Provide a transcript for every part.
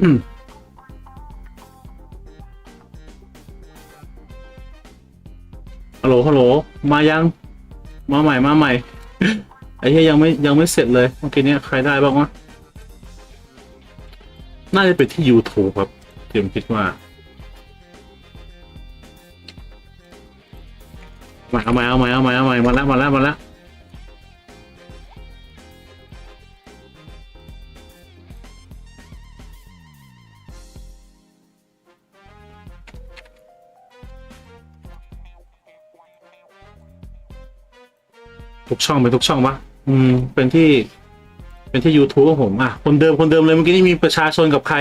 ฮัลโหลฮัลโหล มายัง มาใหม่ มาใหม่ ไอ้เหี้ยยังไม่ยังไม่เสร็จเลยเมื่อกี้เนี้ยใครได้บ้างวะ น่าจะเป็นที่ YouTube ครับเตรียมคิดว่า มาเอาใหม่เอาใหม่เอาใหม่เอาใหม่มาแล้วมาแล้วมาแล้ว ทุกช่องเป็นทุกช่องปะอืม เป็นที่ เป็นที่ YouTube ของผมอะคนเดิมคนเดิมเลยเมื่อกี้นี้มีประชาชนกับใคร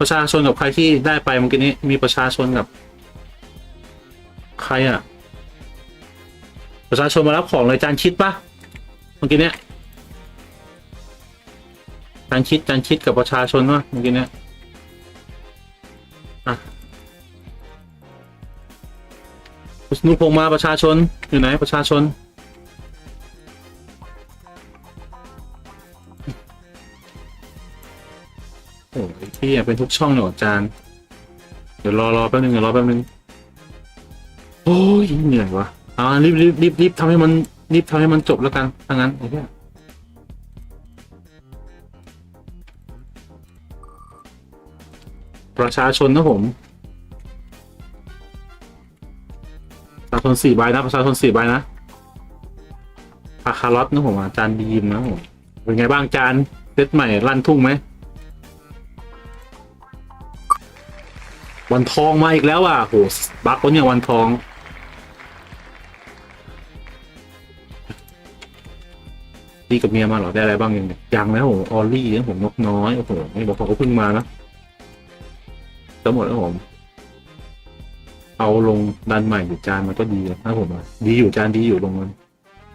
ประชาชนกับใครที่ได้ไปเมื่อกี้นี้มีประชาชนกับ ใครอะ ประชาชนมารับของเลยจานชิดปะเมื่อกี้เนี้ยจานชิดจานชิดกับประชาชนวะเมื่อกี้เนี้ยอะคุณสนุพงมาประชาชนอยู่ไหนประชาชน โอ้ยพี่อยากเป็นทุกช่องเหรออาจารย์ เดี๋ยวรอรอแป๊บนึงเดี๋ยวรอแป๊บนึง โอ้ยเหนื่อยวะอ่ารีบรีบรีบรีบทำให้มันรีบทำให้มันจบแล้วกันถ้างั้นไอ้เหี้ยประชาชนนะผมประชาชนสี่ใบนะ ประชาชนสี่ใบนะพาคาร์ลอตนะผมอาจารย์ดีมนะผมเป็นไงบ้างอาจารย์เซตใหม่ลั่นทุ่งไหม วันทองมาอีกแล้วอะโหบักคนเนี่ยวันทองดีกับเมียมาเหรอได้อะไรบ้างยังเนี่ยยังแล้วผมออลลี่นะผมนกน้อยโอ้โหนี่บอกเขาเพิ่งมานะทั้งหมดแล้วผมเอาลงดันใหม่อยู่จานมันก็ดีนะผมดีอยู่จานดีอยู่ลงมัน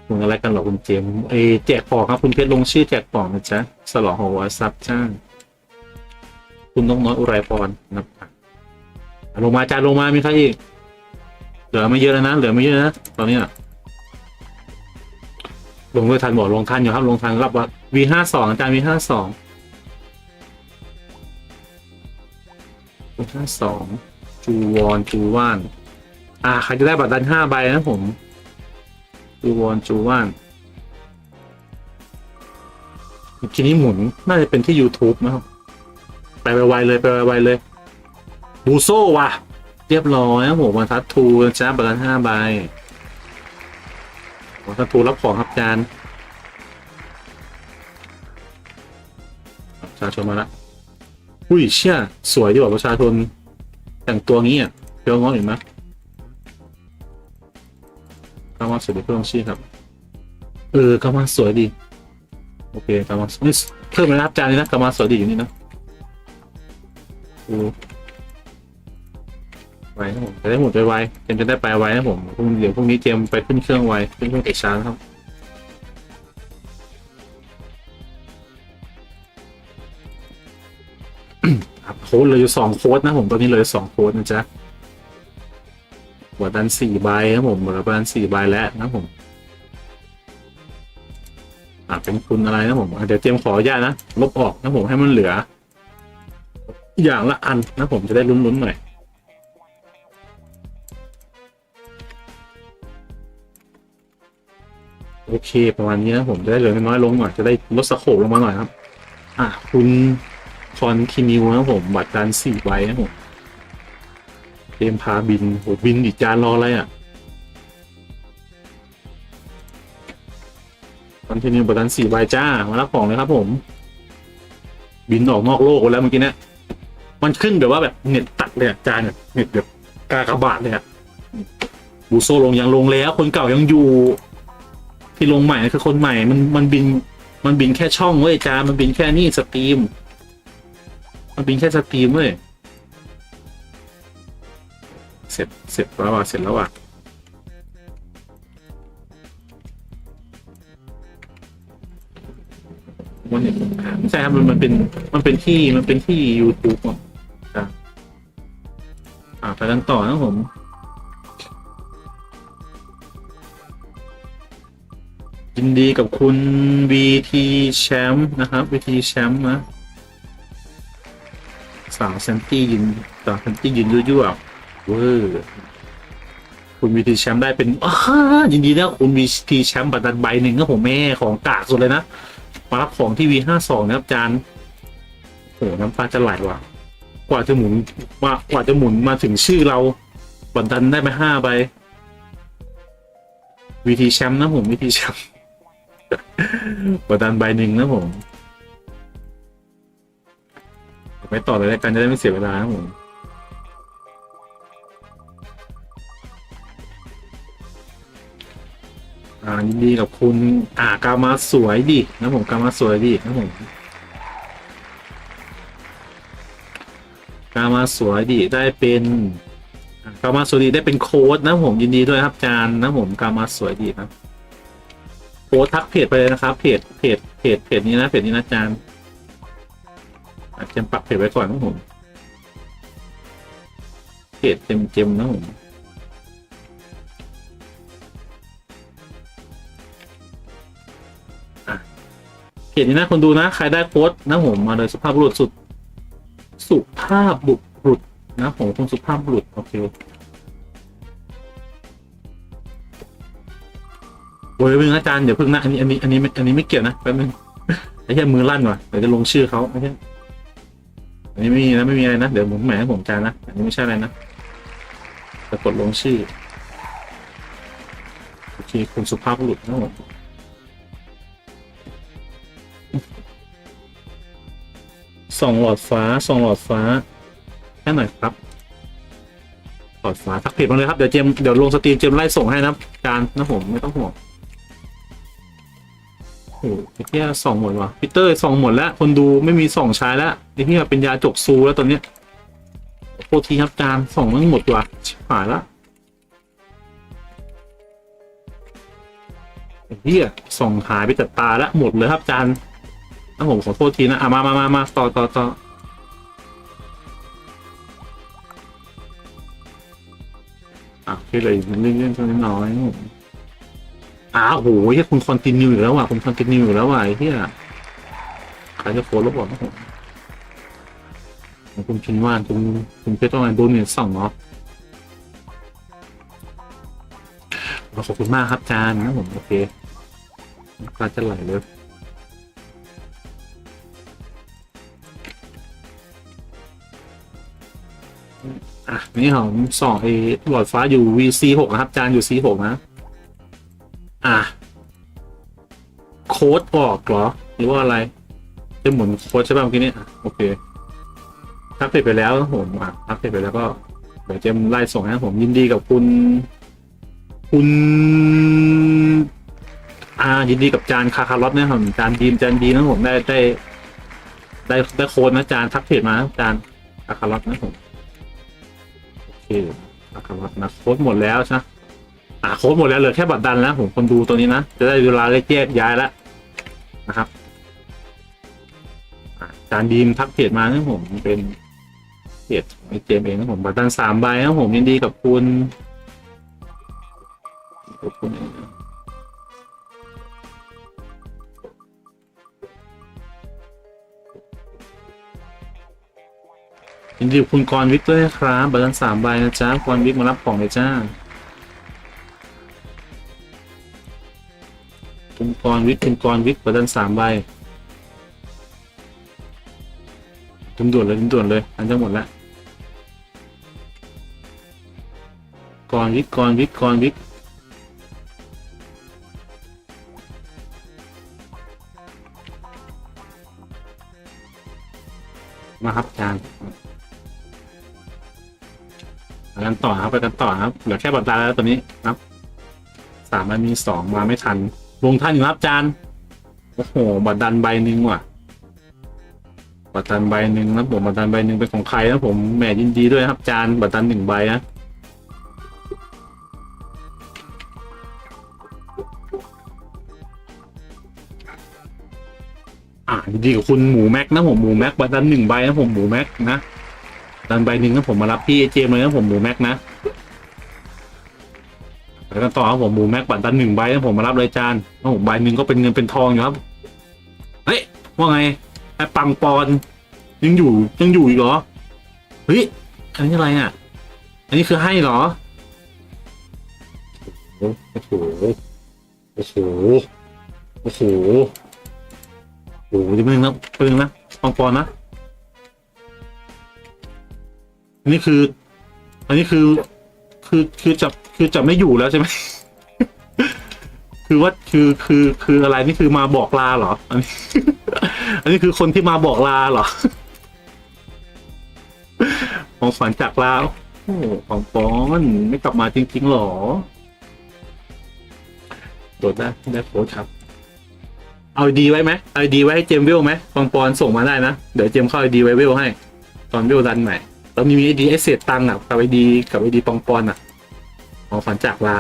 มึงอะไรกันหรอคุณเจมส์เอแจกของครับ คุณเพชรลงชื่อแจกของนะจ๊ะสลองหัวซับจ้างคุณนกน้อยอุไรพรนะครับ ลงมาจานลงมามีใครอีก เหลือไม่เยอะแล้วนะ เหลือไม่เยอะนะ ตอนนี้อะลงด้วยทันบอกลงทันอยู่ครับ ลงทันรับว่า V ห้าสองอาจารย์ V ห้าสอง V ห้าสองจูวอนจูว่าน อ่าใครจะได้บัตรดันห้าใบนะผม จูวอนจูว่านทีนี้หมุนน่าจะเป็นที่ YouTube นะครับ ไปไวๆเลย ไปไวๆเลย บูโซว่ะ เรียบร้อยครับผมมาทัดทูนะจ้าบัตรห้าใบมาทัดทูรับของครับจานประชาชนมาละอุ้ยเชี่ยสวยดีกว่าประชาชน แต่งตัวงี้อะเพียวง้อเห็นไหมกามาสวยดีเพิ่มชีพครับ เออกามาสวยดี โอเคกามาเพิ่มเลยนะครับจานนี้นะกามาสวยดีอยู่นี่นะดู ไว้ครับผมจะได้หมดไวๆเจมจะได้ไปไวนะผมพรุ่งเดี๋ยวพรุ่งนี้เจมไปขึ้นเครื่องไวขึ้นเครื่องเอกชานครับโค้ดเลยอยู่สองโค้ดนะผมตอนนี้เลยสองโค้ดนะจ๊ะหัวดันสี่ใบครับผมหัวดันสี่ใบแล้วนะผมอ่าเป็นคุณอะไรนะผมเดี๋ยวเจมขออนุญาตนะลบออกนะผมให้มันเหลือ อย่างละอันนะผมจะได้ลุ้นๆหน่อย โอเค ประมาณนี้นะผมจะได้เหลือน้อยลงหน่อยจะได้ลดสโคปลงมาหน่อยครับ อะคุณคอนคินิวนะผมบัตรการสี่ใบนะผมเตรียมพาบินโหบินอีกจานรออะไรอะคอนคินิวบัตรการสี่ใบจ้ามารับของเลยครับผม บินออกนอกโลกแล้วเมื่อกี้เนี่ยมันขึ้นแบบว่าแบบเน็ตตัดเลยอะจานเน็ตแบบกากบาทเลยอะบูโซลงยังลงแล้ว คนเก่ายังอยู่ ที่ลงใหม่คือคนใหม่มันมันบิน มันบินแค่ช่องเว้ยจามันบินแค่นี่สตรีม มันบินแค่สตรีมเว้ยเสร็จเสร็จแล้วอะเสร็จแล้วอะวันนี้ไม่ใช่ครับมันมันเป็นมันเป็นที่มันเป็นที่ YouTube อะจ้ะอ่าไปกันต่อนะผม ยินดีกับคุณ VT แชมป์นะครับ VT แชมป์นะสาวแซนตี้ยืนสาวแซนตี้ยืนยั่วๆเวอร์คุณวีทีแชมป์ได้เป็นอ้ายินดีนะคุณวีทีแชมป์บัตรใบหนึ่งก็ผมแม่ของกากสุดเลยนะมารับของที่วีห้าสองนะครับจานโอ้น้ำตาจะไหลว่ะ กว่าจะหมุนมากว่าจะหมุนมาถึงชื่อเราบัตรดันได้ไปห้าใบวีทีแชมป์นะผมวีทีแชมป์ บัตรดันใบหนึ่งนะผมไปต่อเลยแล้วกันจะได้ไม่เสียเวลาครับผมอ่ายินดีกับคุณอ่ากามาสวยดินะผมกามาสวยดินะผมกามาสวยดิได้เป็นอ่ากามาสวยดีได้เป็นโค้ดนะผมยินดีด้วยครับจานนะผมกามาสวยดีนะ โค้ดทักเพจไปเลยนะครับ เพจเพจเพจเพจนี้นะเพจนี้นะอาจานอาจจะปรับเพจไว้ก่อนนะผมเพจเต็มเต็มนะผมเพจนี้นะคนดูนะ ใครได้โค้ดนะผมมาเลยสุภาพบุรุษสุด สุภาพบุรุษนะผมคุณสุภาพบุรุษโอเค โอ้ยเพิ่งอาจารย์เดี๋ยวเพิ่งนะอันนี้อันนี้อันนี้อันนี้ไม่เกี่ยวนะแป๊บนึงไอ้แค่มือลั่นว่ะเดี๋ยวจะลงชื่อเขาไอ้แค่อันนี้ไม่มีนะไม่มีอะไรนะเดี๋ยวผมแหมให้ผมจานนะอันนี้ไม่ใช่อะไรนะจะกดลงชื่อโอเคคุณสุภาพบุรุษนะผมสองหลอดฟ้าสองหลอดฟ้าแค่หน่อยครับหลอดฟ้าทักเพจมาเลยครับเดี๋ยวเจมเดี๋ยวลงสตรีมเจมไล่ส่งให้นะจานนะผมไม่ต้องห่วง โอ้โหไอ้เหี้ยส่องหมดว่ะพีเตอร์ส่องหมดแล้วคนดูไม่มีส่องใช้แล้วไอ้เหี้ยเป็นยาจกซูแล้วตอนเนี้ยโทษทีครับจานส่องมันหมดว่ะชิบหายละไอ้เหี้ยส่องหายไปจากตาแล้วหมดเลยครับจานนะผมขอโทษทีนะอะมามามามาต่อต่อต่ออะพี่เลยเรื่องเรื่องเล็กน้อยๆ อ้าวโหเฮียคุณคอนติเนียอยู่แล้วว่ะคุณคอนติเนียอยู่แล้วว่ะไอ้เฮียใครจะโฟนแล้วบอนผมคุณคินว่านคุณคุณเพชรต้องการโดนเนี่ยสองเนาะขอบคุณมากครับจานนะผมโอเคกาจะไหลเลยอะนี่ผมส่องไอ้หลอดฟ้าอยู่ VC หกนะครับ จานอยู่ C หกนะ อะ โค้ดออกเหรอ หรือว่าอะไร จะหมุนโค้ดใช่ป่ะเมื่อกี้นี้อะโอเคทักเสร็จไปแล้วผมอะทักเสร็จไปแล้วก็เดี๋ยวเจมไล่ส่งให้ผมยินดีกับคุณ คุณอ่ายินดีกับจานคาคารอตนะครับจานดีมจานดีนะผมได้ได้ ได้ได้โค้ดนะจานทักเพจมาจานคาคารอตนะผมโอเคคาคารอตนะโค้ดหมดแล้วใช่ไหม อ่าโค้ดหมดแล้วเหลือแค่บัตรดันแล้วผมคนดูตัวนี้นะ จะได้เวลาได้แยกย้ายแล้วนะครับจานดีมทักเพจมานะผมเป็นเพจไอเจมเองนะผมบัตรดันสามใบนะผมยินดีกับคุณขอบคุณยินดีกับคุณกรวิกด้วยนะครับบัตรดันสามใบนะจ๊ะกรวิกมารับของเลยจ้า คุณกรวิทย์คุณกรวิทย์ประดันสามใบดุมด่วนเลยดุมด่วนเลย อันจะหมดล้วกรวิทย์กรวิทย์กรวิทย์มาครับอาจารย์ไปกันต่อครับไปกันต่อครับ เหลือแค่บัตรดาแล้วตอนนี้ครับ สามมันมีสองมาไม่ทัน ลงท่านอยู่ครับจานโอ้โหบัตรดันใบหนึ่งว่ะบัตรดันใบหนึ่งนะผมบัตรดันใบหนึ่งเป็นของใครนะผมแหมยินดีด้วยครับจานบัตรดันหนึ่งใบนะอ่ายินดีกับคุณหมูแม็กนะผมหมูแม็กบัตรดันหนึ่งใบนะผมหมูแม็กนะดันใบหนึ่งนะผมมารับพี่เจมเลยนะผมหมูแม็กนะ แล้วกันต่อครับผมหมูแม็กบัตรดันหนึ่งใบนะผมมารับเลยจานโอ้โหใบหนึ่งก็เป็นเงินเป็นทองอยู่ครับ เฮ้ยว่าไงไอ้ปังปอนยังอยู่ยังอยู่อีกเหรอเฮ้ยอันนี้อะไรอะ อันนี้คือให้เหรอโอ้โหโอ้โหโอ้โหโอ้โหจะเป็นงนะเป็นงนะปองปอนนะอันนี้คือ อันนี้คือคือคือจะ คือจะไม่อยู่แล้วใช่ไหม คือว่าคือคือคืออะไรนี่คือมาบอกลาเหรอ อันนี้ อันนี้คือคนที่มาบอกลาเหรอ ของขวัญจากลาโอ้ของปอนไม่กลับมาจริงๆหรอโดดได้ได้โพสครับ เอาดีไว้ไหมเอาดีไว้ให้เจมวิลไหมปองปอนส่งมาได้นะ เดี๋ยวเจมเข้าไอดีไว้วิลให้ ตอนวิลดันใหม่เรามีไอดีไอเศษตังค์อะกับไอดีกับไอดีปองปอนอะ ของขวัญจากลา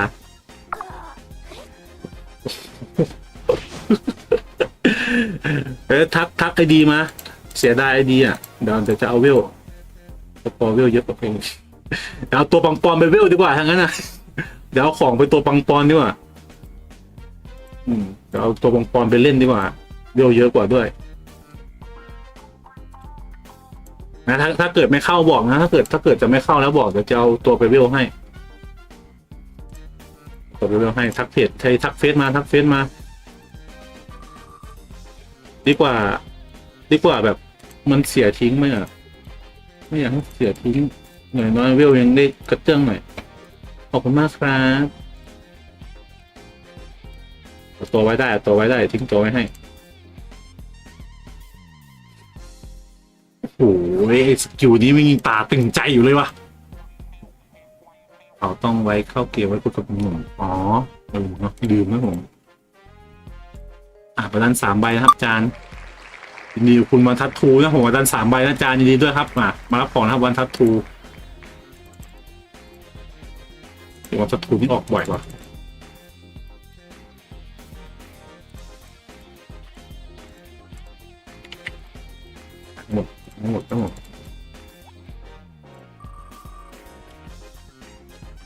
เออทักทักไอดีมา เสียดายไอดีอะเดี๋ยวเดี๋ยวจะเอาเวิลปอเวิลเยอะกว่าเพลงเดี๋ยวเอาตัวปังปอนไปเวิลดีกว่าทั้งนั้นนะเดี๋ยวเอาของไปตัวปังปอนดีกว่าอืมเดี๋ยวเอาตัวปังปอนไปเล่นดีกว่าเวิลเยอะกว่าด้วยนะถ้าถ้าเกิดไม่เข้าบอกนะถ้าเกิดถ้าเกิดจะไม่เข้าแล้วบอกเดี๋ยวจะเอาตัวไปเวิลให้ ตัวไปวิลให้ทักเพจใช้ทักเฟซมาทักเฟซมา ดีกว่า ดีกว่าแบบมันเสียทิ้งไหมอะไม่อยากให้เสียทิ้งหน่อยน้อยเวลยังได้กระเตื้องหน่อยขอบคุณมากครับเอาตัวไว้ได้ตัวไว้ได้ทิ้งตัวไว้ให้โอ้โหไอ้สกิลนี้มันยิงตาตึงใจอยู่เลยวะ เขาต้องไว้เข้าเกียร์ไว้คุยกับหนุ่มอ๋อเออเนาะลืมนะผม อะประดันสามใบนะครับอาจารย์ยินดีคุณวันทัตทูนะผมประดันสามใบนะอาจารย์ยินดีด้วยครับมามารับของนะครับวันทัตทูวันทัตทูนี่ออกบ่อยกว่าหมดหมดทั้งหมด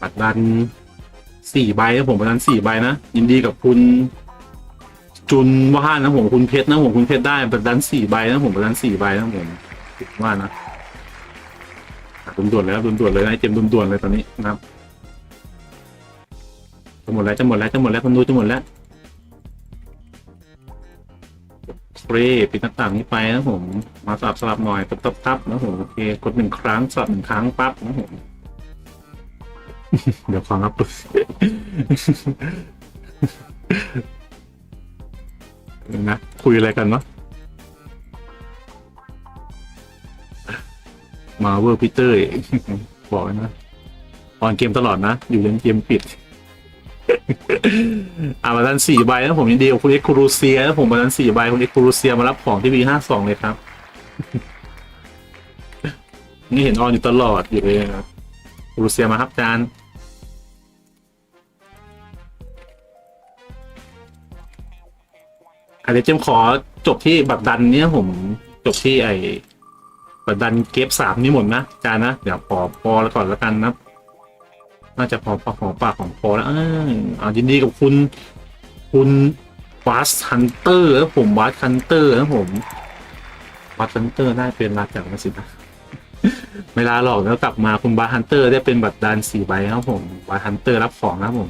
บัตรดันสี่ใบนะผมประดันสี่ใบนะยินดีกับคุณ จุนว่านะผมคุณเพชรนะผมคุณเพชรได้แบบดันสี่ใบนะผมแบบดันสี่ใบนะผมคิดว่านะอะด่วนๆเลยครับด่วนๆเลยนะไอเจมด่วนๆเลยตอนนี้นะครับจะหมดแล้วจะหมดแล้วจะหมดแล้วคนดูจะหมดแล้วเฟรปิดหน้าต่างนี้ไปนะผม มาสลับสลับหน่อยตับตับตับนะผมโอเคกดหนึ่งครั้งสลับหนึ่งครั้งปั๊บนะผม เดี๋ยวฟังครับนะคุยอะไรกันวะมาเวอร์พีเตอร์บอกไว้นะออนเกมตลอดนะ อยู่เล่นเกมปิดอ่ามาดันสี่ใบนะผมยินดีกับคุณเอ็กคูรูเซียนะผมมาดันสี่ใบคุณเอ็กคูรูเซียมารับของที่วีห้าสองเลยครับ นี่เห็นออนอยู่ตลอดอยู่เลยนะครับคูรูเซียมาครับอาจาน อาจจะเจมขอจบที่บัตรดันเนี้ยผมจบที่ไอ้บัตรดันเกฟสามนี่หมดนะจารย์นะเดี๋ยวพอพอแล้วก่อนแล้วกันนะน่าจะพอพอของปากของพอแล้วอ้าวอ่ายินดีกับคุณ คุณวัสฮันเตอร์แล้วผมวัสฮันเตอร์แล้วผมวัสฮันเตอร์ได้เป็นรักจากมาสินะไม่ลาหรอกแล้วกลับมาคุณบัสฮันเตอร์ได้เป็นบัตรดันสี่ใบครับผมบัสฮันเตอร์รับของนะผม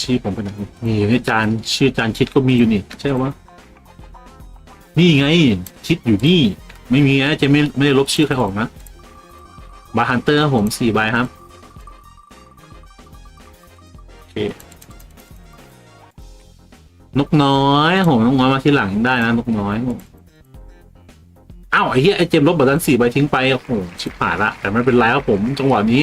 ชื่อผมเป็นอะไรนี่อาจารย์ชื่อจารย์คิดก็มีอยู่นี่ ใช่ไหมนี่ไงคิดอยู่นี่ ไม่มีนะจะไม่ไม่ได้ลบชื่อใครออกนะบาร์ฮันเตอร์ผมสี่ใบครับ โอเคนกน้อยผมนกน้อยมาที่หลังได้นะนกน้อยอ้าวไอ้เหี้ยไอ้เจมลบบัตรดันสี่ใบทิ้งไปโอ้โหชิบหายละแต่ไม่เป็นไรครับผมจังหวะนี้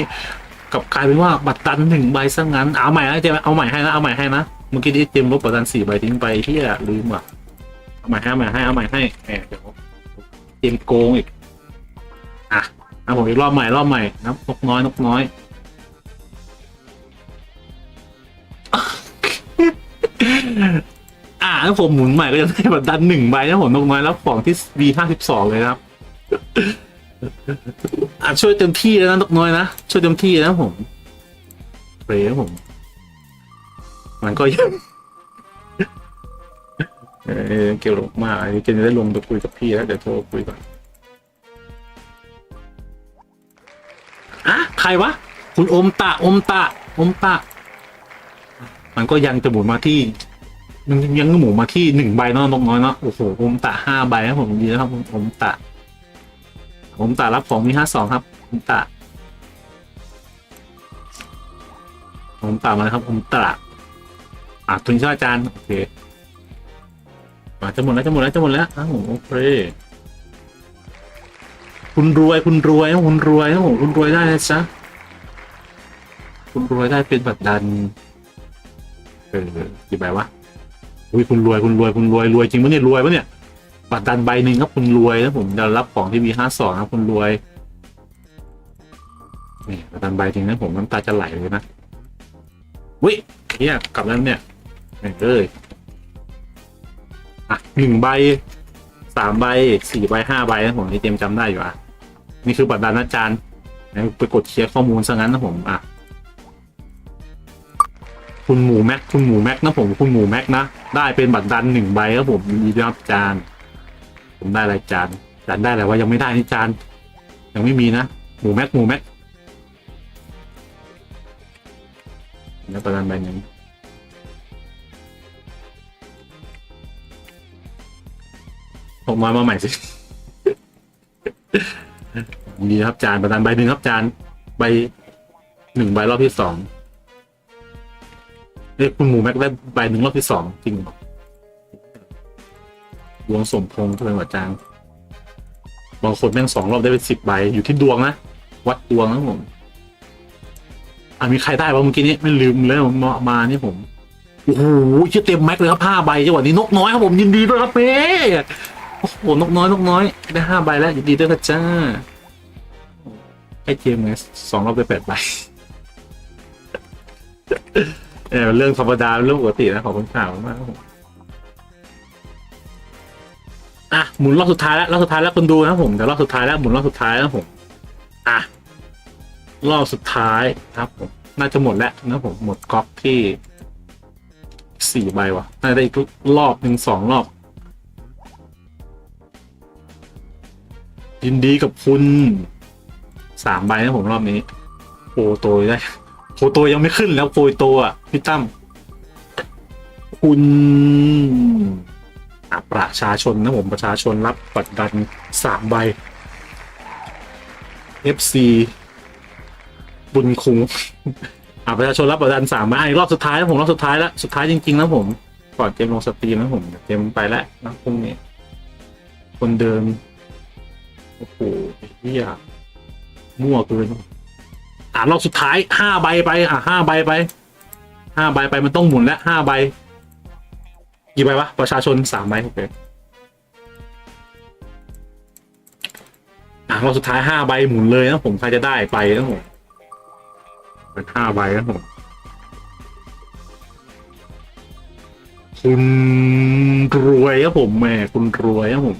กับกลายเป็นว่าบัตรดันหนึ่งใบซะงั้นเอาใหม่นะเจมเอาใหม่ให้นะเอาใหม่ให้นะเมื่อกี้นี้เจมลบบัตรดันสี่ใบทิ้งไปที่ลืมอะเอาใหม่ให้เอาใหม่ให้เอาใหม่ให้แหมเดี๋ยวเจมโกงอีกอะเอาผมอีกรอบใหม่รอบใหม่นะนกน้อยนกน้อยอ่าแล้วผมหมุนใหม่ก็จะได้บัตรดันหนึ่งใบนะผมนกน้อยแล้วของที่ V ห้าสิบสองเลยนะครับ อะช่วยเต็มที่แล้วนะนกน้อยนะ ช่วยเต็มที่นะผมเฟรนะผม มันก็ยังเออเกลลงมาอันนี้เกลจะได้ลงไปคุยกับพี่แล้วเดี๋ยวโทรคุยก่อนอะใครวะ คุณอมตะอมตะอมตะ มันก็ยังจะหมุนมาที่มันยังหมุนมาที่หนึ่งใบเนาะนกน้อยเนาะโอ้โหอมตะห้าใบครับผมดีนะครับอมตะ อมตะรับของมีห้าสองครับอมตะอมตะมาเลยครับอมตะอะทุนช่วยอาจารย์โอเคมาจะหมดแล้วจะหมดแล้วจะหมดแล้วอ้าวโอเคคุณรวยคุณรวยคุณรวยนะผมคุณรวยได้นะจ๊ะคุณรวยได้เป็นบัตรดันเออกี่ใบวะอุ้ยคุณรวยคุณรวยคุณรวยรวยจริงปะเนี่ยรวยปะเนี่ย บัตรดันใบหนึ่งครับคุณรวยนะผมจะรับของที่มีห้าสองครับคุณรวยนี่บัตรดันใบจริงนะผมน้ำตาจะไหลเลยนะวิเฮียกลับแล้วเนี่ยแม่เอ้ยอะหนึ่งใบสามใบสี่ใบห้าใบนะผมที่เตรียมจำได้อยู่อะนี่คือบัตรดานอาจารย์ไปกดเคลียร์ข้อมูลซะงั้นนะผมอะคุณหมูแม็กคุณหมูแม็กนะผมคุณหมูแม็กนะได้เป็นบัตรดันหนึ่งใบครับผมยินดียครับอาจารย์ ผมได้อะไรจานจานได้อะไรวะยังไม่ได้นี่จาน ยังไม่มีนะ หมูแม็กหมูแม็กแล้วประดันใบหนึ่งผมมามาใหม่สิดีครับจานประดานใบหนึ่งครับจานใบหนึ่งใบรอบที่สองเอ้คุณหมูแม็กได้ใบหนึ่งรอบที่สองจริงหรอ ดวงสมพงษ์เท่าไหร่วจางบางคนแม่งสองรอบได้เป็นสิบใบอยู่ที่ดวงนะวัดดวงนะผมอะมีใครได้บ้างเมื่อกี้นี้ไม่ลืมเลยผมมามานี่ผมโอ้โหชื่อเต็มแม็กเลยครับห้าใบจังหวะนี้นกน้อยครับผมยินดีด้วยครับเป้โอ้โหนกน้อยนกน้อยได้ห้าใบแล้วยินดีด้วยนะจ้าไอเจมไงสองรอบได้แปดใบเออเรื่องธรรมดาเรื่องปกตินะขอบคุณข่าวมากครับผม อะหมุนรอบสุดท้ายแล้วรอบสุดท้ายแล้วคนดูนะผมเดี๋ยวรอบสุดท้ายแล้วหมุนรอบสุดท้ายแล้วผมอะรอบสุดท้ายครับผมน่าจะหมดแล้วนะผมหมดก๊อกที่สี่ใบวะน่าจะได้อีกรอบหนึ่งสองรอบ ยินดีกับคุณสามใบนะผมรอบนี้โปโตได้โปโตยยังไม่ขึ้นแล้วโปรโตอะพี่ตั้มคุณ ประชาชนนะผมประชาชนรับบัตรดันสามใบ FC บุญคุงอะประชาชนรับบัตรดันสามใบอีกรอบสุดท้ายนะผมรอบสุดท้ายแล้วสุดท้ายจริงๆนะผม ก่อนเจมลงสตรีมนะผมเจมไปแล้วนะพรุ่งนี้ คนเดิมโอ้โหเฮียมั่วเกินอ่ารอบสุดท้ายห้าใบไป อะห้าใบไปห้าใบไปมันต้องหมุนแล้วห้าใบ กี่ใบวะประชาชนสามใบโอเคอะรอบสุดท้ายห้าใบหมุนเลยนะผมใครจะได้ไปนะผมเป็นห้าใบนะผมคุณรวยครับผมแหม่คุณรวยครับผม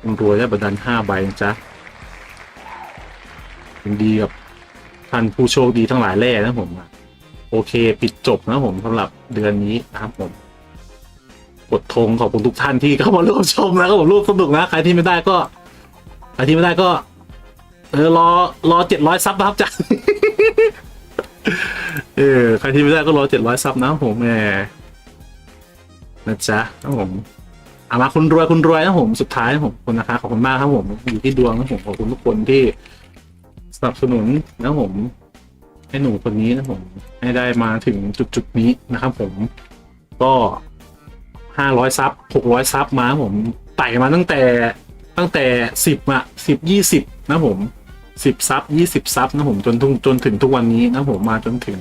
คุณรวยได้บัตรดันห้าใบนะจ๊ะยินดีกับท่านผู้โชคดีทั้งหลายแร่นะผม โอเค ปิดจบนะผมสำหรับเดือนนี้นะครับผม กดธงขอบคุณทุกท่านที่เข้ามาร่วมชมนะครับผมร่วมสนุกนะใครที่ไม่ได้ก็ใครที่ไม่ได้ก็ เออรอรอเจ็ดร้อยซับนะครับจ้ะเออใครที่ไม่ได้ก็รอเจ็ดร้อยซับนะผมแหมนะจ๊ะครับผมเอามาคุณรวยคุณรวยนะผมสุดท้ายนะผมคุณนะคะขอบคุณมากครับผมอยู่ที่ดวงนะผมขอบคุณทุกคนที่สนับสนุนนะผม ให้หนูคนนี้นะผม ให้ได้มาถึงจุดจุดๆนี้นะครับผม ก็ ห้าร้อยซับหกร้อยซับมาผมไต่มาตั้งแต่ตั้งแต่สิบอะสิบยี่สิบนะผมสิบซับยี่สิบซับนะผมจนทุกจนถึงทุกวันนี้นะผมมาจนถึง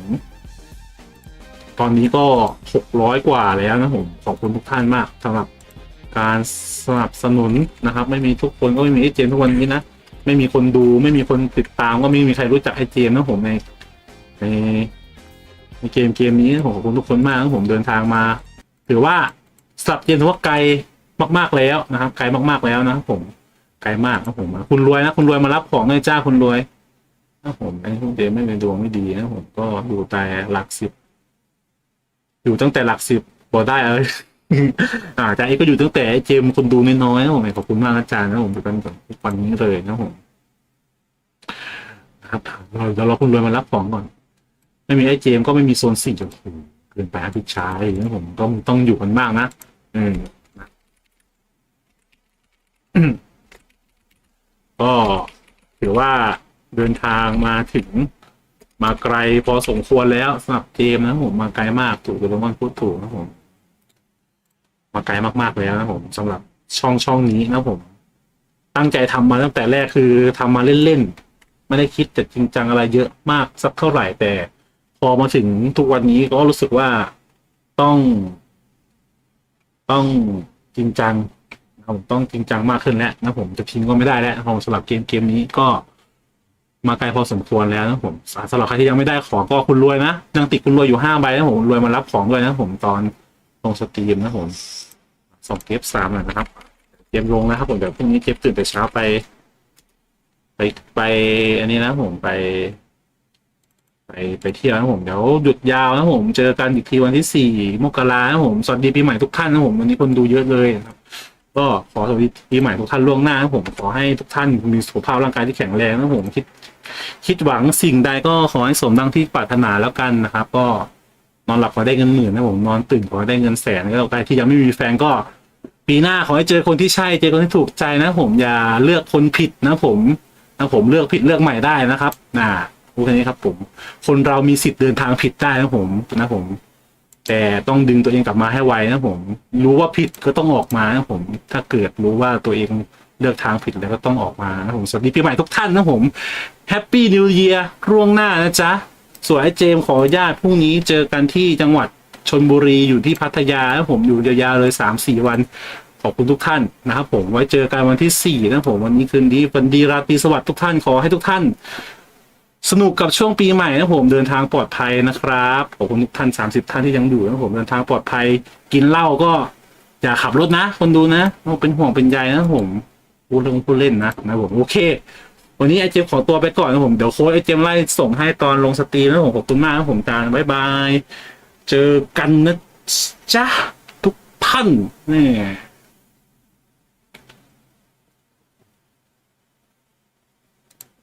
ตอนนี้ก็หกร้อยกว่าแล้วนะผมขอบคุณทุกท่านมากสำหรับการสนับสนุนนะครับ ไม่มีทุกคนก็ไม่มีไอเจมทุกวันนี้นะไม่มีคนดูไม่มีคนติดตามก็ไม่มีใครรู้จักไอเจมนะผมในในในเกมเกมนี้ผมขอบคุณทุกคนมากนะผมเดินทางมา ถือว่า สับเจมส์ถือว่าไกลมาก ๆแล้วนะครับ ไกลมากๆแล้วนะครับผมไกลมากนะผมคุณรวยนะคุณรวยมารับของเลยจ้าคุณรวยนะผมไอ้พวกเจมไม่เป็นดวงไม่ดีนะผมก็อยู่แต่หลักสิบอยู่ตั้งแต่หลักสิบพอได้เลยอ่าจารย์เอกก็อยู่ตั้งแต่ไอ้เจมคนดูน้อยๆนะผมขอบคุณมากอาจารย์นะผมอยู่กันถึงทุกวันนี้เลยนะผมนะครับเราเดี๋ยวเราคุณรวยมารับของก่อน ไม่มีไอ้เจมก็ไม่มีโซนสี่โอ้โหเกินไปครับพี่ชายนะผมต้องต้องอยู่กันบ้างนะอืมก็ถือว่าเดินทางมาถึงมาไกลพอสมควรแล้วสำหรับเกมนะผมมาไกลมากถูกโดเรมอนพูดถูกนะผม มาไกลมากๆแล้วนะผมสำหรับช่องช่องนี้นะผม ตั้งใจทำมาตั้งแต่แรกคือทำมาเล่นๆไม่ได้คิดจะจริงจังอะไรเยอะมากสักเท่าไหร่แต่ พอมาถึงทุกวันนี้ก็รู้สึกว่าต้อง ต้องจริงจังนะผมต้องจริงจังมากขึ้นแล้วนะผมจะทิ้งก็ไม่ได้แล้วผมสำหรับเกมเกมนี้ก็มาไกลพอสมควรแล้วนะผมสำหรับใครที่ยังไม่ได้ของก็คุณรวยนะยังติดคุณรวยอยู่ห้าใบนะผมรวยมารับของด้วยนะผมตอนลงสตรีมนะผมสองเกฟสามนะครับเกมลงนะครับผมเดี๋ยวพรุ่งนี้เกฟตื่นแต่เช้าไป ไปไป อันนี้นะผมไป ไปไปเที่ยวนะผมเดี๋ยวหยุดยาวนะผม เจอกันอีกทีวันที่สี่มกรานะผมสวัสดีปีใหม่ทุกท่านนะผมวันนี้คนดูเยอะเลยนะครับก็ขอสวัสดีปีใหม่ทุกท่านล่วงหน้านะผมขอให้ทุกท่านมีสุขภาพร่างกายที่แข็งแรงนะผมคิด คิดหวังสิ่งใดก็ขอให้สมดังที่ปรารถนาแล้วกันนะครับ ก็นอนหลับขอได้เงินหมื่นนะผมนอนตื่นขอได้เงินแสนก็แล้วกันที่ยังไม่มีแฟนก็ ปีหน้าขอให้เจอคนที่ใช่เจอคนที่ถูกใจนะผมอย่าเลือกคนผิดนะผมนะผมเลือกผิดเลือกใหม่ได้นะครับ น่า พูดแค่นี้ครับ ผม คนเรามีสิทธิ์เดินทางผิดได้นะผมนะผม แต่ต้องดึงตัวเองกลับมาให้ไวนะผม รู้ว่าผิดก็ต้องออกมานะผม ถ้าเกิดรู้ว่าตัวเองเลือกทางผิดแล้วก็ต้องออกมานะผมสวัสดีปีใหม่ทุกท่านนะผมแฮปปี้นิวเยียร์ร่วงหน้านะจ๊ะส่วนไอ้เจมส์ขออนุญาตพรุ่งนี้เจอกันที่จังหวัดชนบุรีอยู่ที่พัทยานะผมอยู่ยาวๆเลยสามสี่วันขอบคุณทุกท่านนะครับผมไว้เจอกันวันที่สี่นะผมวันนี้คืนดีวันดีราตรีสวัสดิ์ทุกท่านขอให้ทุกท่าน สนุกกับช่วงปีใหม่นะผมเดินทางปลอดภัยนะครับขอบคุณทุกท่านสามสิบท่านที่ยังอยู่นะผมเดินทางปลอดภัยกินเหล้าก็อย่าขับรถนะ คนดูนะเป็นห่วงเป็นใยนะผมพูดเรื่องพูดเล่นนะนะผมโอเค วันนี้ไอเจมขอตัวไปก่อนนะผมเดี๋ยวโค้ดไอเจมไล่ส่งให้ตอนลงสตรีมนะผมขอบคุณมากนะผมจานบ๊ายบาย เจอกันนะจ๊ะทุกท่านนี่